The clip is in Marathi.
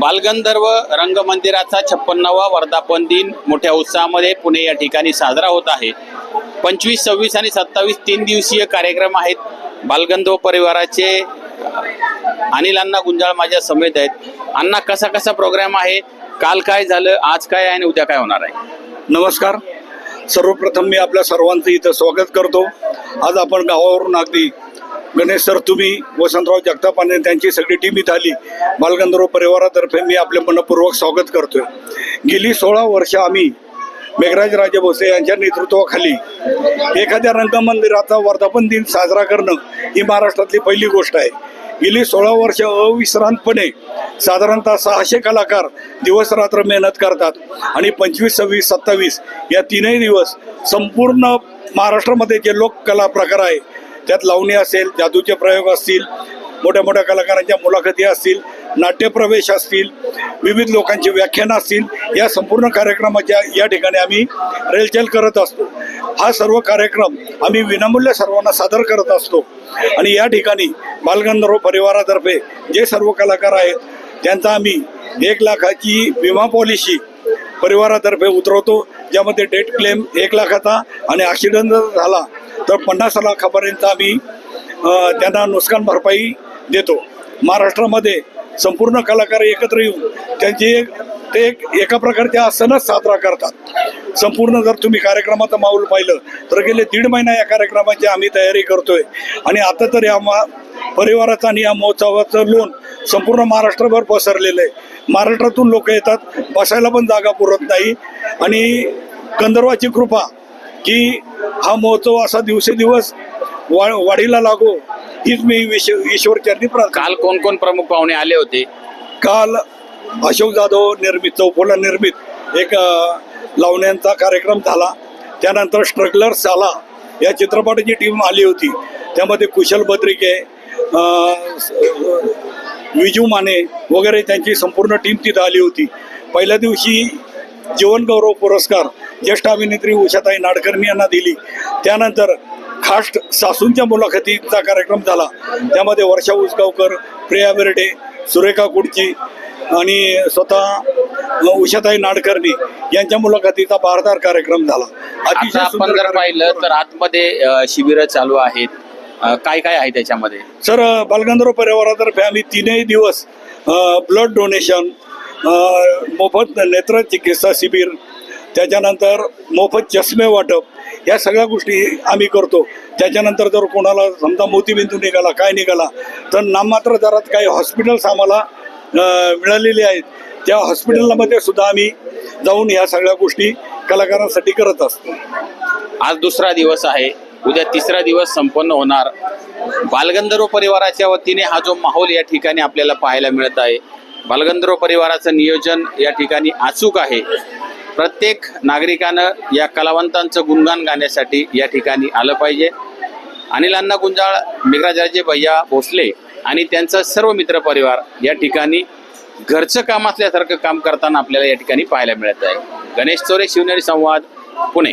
बालगंधर्व रंगमंदिराचा छप्पन्नावा वर्धापन दिन मोठ्या उत्साहामध्ये पुणे या ठिकाणी साजरा होत आहे. पंचवीस सव्वीस आणि सत्तावीस तीन दिवसीय कार्यक्रम आहेत. बालगंधर्व परिवाराचे अनिल अण्णा गुंजाळ माझ्या समेत आहेत. अण्णा कसा कसा प्रोग्राम आहे? काल काय झालं? आज काय आहे? आणि उद्या काय होणार आहे? नमस्कार. सर्वप्रथम मी आपल्या सर्वांचं इथं स्वागत करतो. आज आपण गावावरून अगदी गणेश सर तुम्ही वसंतराव जगताप आणि त्यांची सगळी टीम इथं आली. बालगंधर्व परिवारातर्फे मी आपले मनपूर्वक स्वागत करतोय. गेली सोळा वर्ष आम्ही मेघराज राजे भोसले यांच्या नेतृत्वाखाली एखाद्या रंगमंदिराचा वर्धापन दिन साजरा करणं ही महाराष्ट्रातली पहिली गोष्ट आहे. गेली सोळा वर्ष अविश्रांतपणे साधारणतः सहाशे कलाकार दिवस रात्र मेहनत करतात आणि पंचवीस सव्वीस सत्तावीस या तीनही दिवस संपूर्ण महाराष्ट्रामध्ये जे लोककला प्रकार आहे त्यात लावणी असेल जादूचे प्रयोग असतील मोठ्या मोठ्या कलाकारांच्या मुलाखती असतील नाट्यप्रवेश असतील विविध लोकांची व्याख्यानं असतील या संपूर्ण कार्यक्रमाच्या या ठिकाणी आम्ही रेलचेल करत असतो. हा सर्व कार्यक्रम आम्ही विनामूल्य सर्वांना सादर करत असतो. आणि या ठिकाणी बालगंधर्व परिवारातर्फे जे सर्व कलाकार आहेत त्यांचा आम्ही एक लाखाची विमा पॉलिसी परिवारातर्फे उतरवतो ज्यामध्ये डेट क्लेम एक लाखाचा आणि ॲक्सिडंट जर झाला तर पन्नास लाखापर्यंत आम्ही त्यांना नुकसान भरपाई देतो. महाराष्ट्रामध्ये संपूर्ण कलाकार एकत्र येऊन त्यांची एक ते एक एका प्रकारच्या सणच साजरा करतात. संपूर्ण जर तुम्ही कार्यक्रमाचं माऊल पाहिलं तर गेले दीड महिना या कार्यक्रमाची आम्ही तयारी करतोय. आणि आता तर या मा परिवाराचं आणि या महोत्सवाचं लोन संपूर्ण महाराष्ट्रभर पसरलेलं आहे. महाराष्ट्रातून लोक येतात बसायला पण जागा पुरत नाही. आणि गंधर्वाची कृपा की हा महोत्सव असा दिवसेदिवस वा वाढीला लागो हीच मी विश ईश्वरचरणी प्रार्थना काल कोण कोण प्रमुख पाहुणे आले होते? काल अशोक जाधव निर्मित चौफोला निर्मित एक लावण्यांचा कार्यक्रम झाला. त्यानंतर स्ट्रगलर साला या चित्रपटाची टीम आली होती. त्यामध्ये कुशल बद्रिके विजू माने वगैरे त्यांची संपूर्ण टीम तिथं आली होती. पहिल्या दिवशी जीवनगौरव पुरस्कार ज्येष्ठ अभिनेत्री उषाताई नाडकर्णी यांना दिली. त्यानंतर खास सासूंच्या मुलाखतीचा कार्यक्रम झाला. त्यामध्ये वर्षा उसगावकर प्रिया बेर्डे सुरेखा कुडची आणि स्वतः उषाताई नाडकर्णी यांच्या मुलाखतीचा बारदार कार्यक्रम झाला. आता आपण जर पाहिलं तर आतमध्ये शिबिरं चालू आहेत. काय काय आहे त्याच्यामध्ये? सर बालगंधर्व परिवारातर्फे आम्ही तीनही दिवस ब्लड डोनेशन मोफत नेत्र चिकित्सा शिबिर त्याच्यानंतर मोफत चष्मे वाटप या सगळ्या गोष्टी आम्ही करतो. त्याच्यानंतर जर कोणाला समजा मोतीबिंदू निघाला काय निघाला तर नाममात्र दरात काही हॉस्पिटल्स आम्हाला मिळालेली मिळालेले आहेत. त्या हॉस्पिटलमध्ये सुद्धा आम्ही जाऊन ह्या सगळ्या गोष्टी कलाकारांसाठी करत असतो. आज दुसरा दिवस आहे. उद्या तिसरा दिवस संपन्न होणार. बालगंधर्व परिवाराच्या वतीने हा जो माहोल या ठिकाणी आपल्याला पाहायला मिळत आहे. बालगंधर्व परिवाराचं नियोजन या ठिकाणी अचूक आहे. प्रत्येक नागरिकानं या कलावंतांचं गुणगान गाण्यासाठी या ठिकाणी आलं पाहिजे. अनिल अण्णा गुंजाळ मेघराजाचे भैया भोसले आणि त्यांचा सर्व मित्र परिवार या ठिकाणी घरचं काम असल्यासारखं काम करताना आपल्याला या ठिकाणी पाहायला मिळत आहे. गणेश चोरे शिवनेरी संवाद पुणे.